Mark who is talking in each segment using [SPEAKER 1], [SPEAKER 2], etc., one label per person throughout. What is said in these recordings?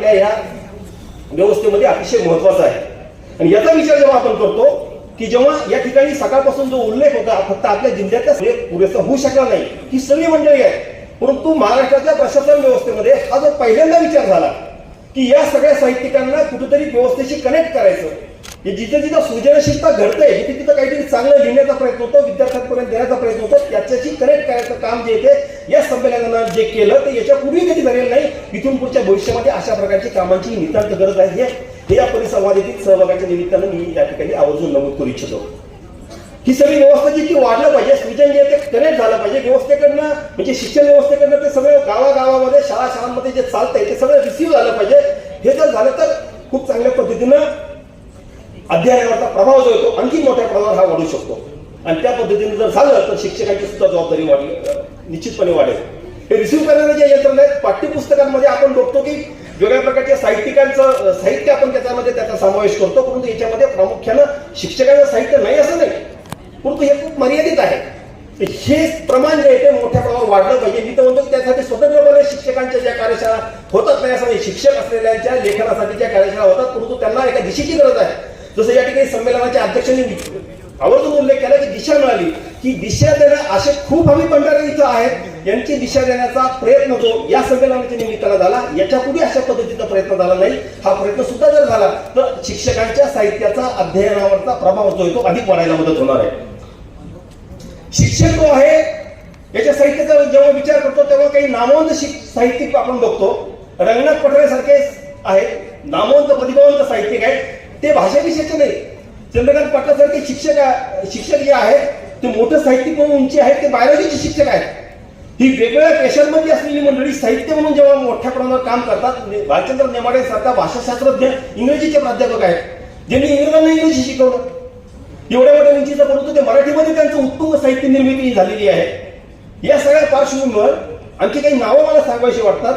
[SPEAKER 1] आपल्या ह्या व्यवस्थेमध्ये अतिशय महत्त्वाचा आहे. आणि याचा विचार जेव्हा आपण करतो की जेव्हा या ठिकाणी सकाळपासून जो उल्लेख होता फक्त आपल्या जिल्ह्यातल्या म्हणजे पुरेसा होऊ शकला नाही ही सगळी मंडळी आहे परंतु महाराष्ट्राच्या प्रशासन व्यवस्थेमध्ये हा जो पहिल्यांदा विचार झाला की या सगळ्या साहित्यिकांना कुठेतरी व्यवस्थेशी कनेक्ट करायचं जिथे जिथं सृजनशीलता घडतंय तिथे तिथं काहीतरी चांगलं लिहिण्याचा प्रयत्न होतो विद्यार्थ्यांपर्यंत देण्याचा प्रयत्न होतो त्याच्याशी कनेक्ट करायचं काम जे येते या संमेलनानं जे केलं ते याच्यापूर्वी कधी झालेलं नाही इथून पुढच्या भविष्यामध्ये अशा प्रकारची कामांची नितांत गरज आहे. हे- या परिसंवादातील सहभागाच्या निमित्तानं मी या ठिकाणी आवर्जून नमूद करू इच्छितो. ही सगळी व्यवस्था जी ती वाढलं पाहिजे सृजन जे ते कनेक्ट झालं पाहिजे. व्यवस्थेकडनं म्हणजे शिक्षण व्यवस्थेकडनं ते सगळं गावागावामध्ये शाळा शाळांमध्ये जे चालतंय ते सगळं रिसिव्ह झालं पाहिजे. हे जर झालं तर खूप चांगल्या पद्धतीनं अध्ययनावरचा प्रभाव जो येतो आणखी मोठ्या प्रमाणावर हा वाढू शकतो. आणि त्या पद्धतीने जर झालं तर शिक्षकांची सुद्धा जबाबदारी वाढली निश्चितपणे वाढेल. हे रिसिव्ह करणारे जे यंत्रणा आहेत पाठ्यपुस्तकांमध्ये आपण बघतो की वेगळ्या प्रकारच्या साहित्यिकांचं साहित्य आपण त्याच्यामध्ये त्याचा समावेश करतो परंतु याच्यामध्ये प्रामुख्यानं शिक्षकांचं साहित्य नाही असं नाही. परंतु हे खूप मर्यादित आहे. हे प्रमाण जे आहे ते मोठ्या प्रमाणावर वाढलं पाहिजे. मी तर म्हणतो की त्यासाठी स्वतंत्रपणे शिक्षकांच्या ज्या कार्यशाळा होतात नाही असं नाही. शिक्षक असलेल्यांच्या लेखनासाठीच्या कार्यशाळा होतात परंतु त्यांना एका दिशेची गरज आहे. जसं या ठिकाणी संमेलनाच्या अध्यक्षांनी आवर्जून उल्लेख केला की दिशा मिळाली. की दिशा देणं असे खूप हमी भंडारे इथं आहेत. यांची दिशा देण्याचा प्रयत्न जो या संमेलनाच्या निमित्तानं झाला याच्यापूर्वी अशा पद्धतीचा प्रयत्न झाला नाही. हा प्रयत्न सुद्धा जर झाला तर शिक्षकांच्या साहित्याचा अध्ययनावरचा प्रभाव जो आहे तो अधिक वाढायला मदत होणार आहे. शिक्षक जो आहे याच्या साहित्याचा जेव्हा विचार करतो तेव्हा काही नामवंत साहित्यिक आपण बघतो. रंगनाथ पटोळे सारखे आहेत. नामवंत प्रतिभावंत साहित्यिक आहेत. ते भाषा विषयाचे नाही. चंद्रकांत पाटील सारखे शिक्षक शिक्षक जे आहेत ते मोठं साहित्यिक म्हणून उंची आहेत ते बायोलॉजीचे शिक्षक आहेत. ही वेगवेगळ्या पेशांमध्ये असलेली मंडळी साहित्य म्हणून जेव्हा मोठ्या प्रमाणावर काम करतात भालचंद्र नेमाडे सारखा भाषाशास्त्रज्ञ इंग्रजीचे प्राध्यापक आहेत. ज्यांनी इंग्रजांना इंग्रजी शिकवलं. एवढ्या मोठ्या उंचीचा परंतु ते मराठीमध्ये त्यांचं उत्तुंग साहित्य निर्मिती झालेली आहे. या सगळ्या पार्श्वभूमीवर आणखी काही नावं मला सांगायची वाटतात.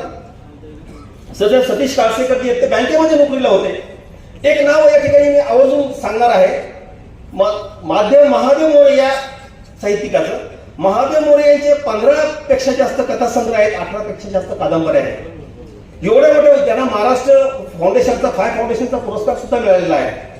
[SPEAKER 1] सध्या सतीश काळसेकर जे आहेत ते बँकेमध्ये नोकरीला होते. एक नाव या ठिकाणी मी आवर्जून सांगणार आहे. म- माध्यम महादेव मोरे या साहित्यिकाचं. महादेव मोरे यांचे पंधरा पेक्षा जास्त कथासंग्रह आहेत अठरा पेक्षा जास्त कादंबऱ्या आहेत. एवढे मोठे त्यांना महाराष्ट्र फाउंडेशनचा फाय फाउंडेशनचा पुरस्कार सुद्धा मिळालेला आहे.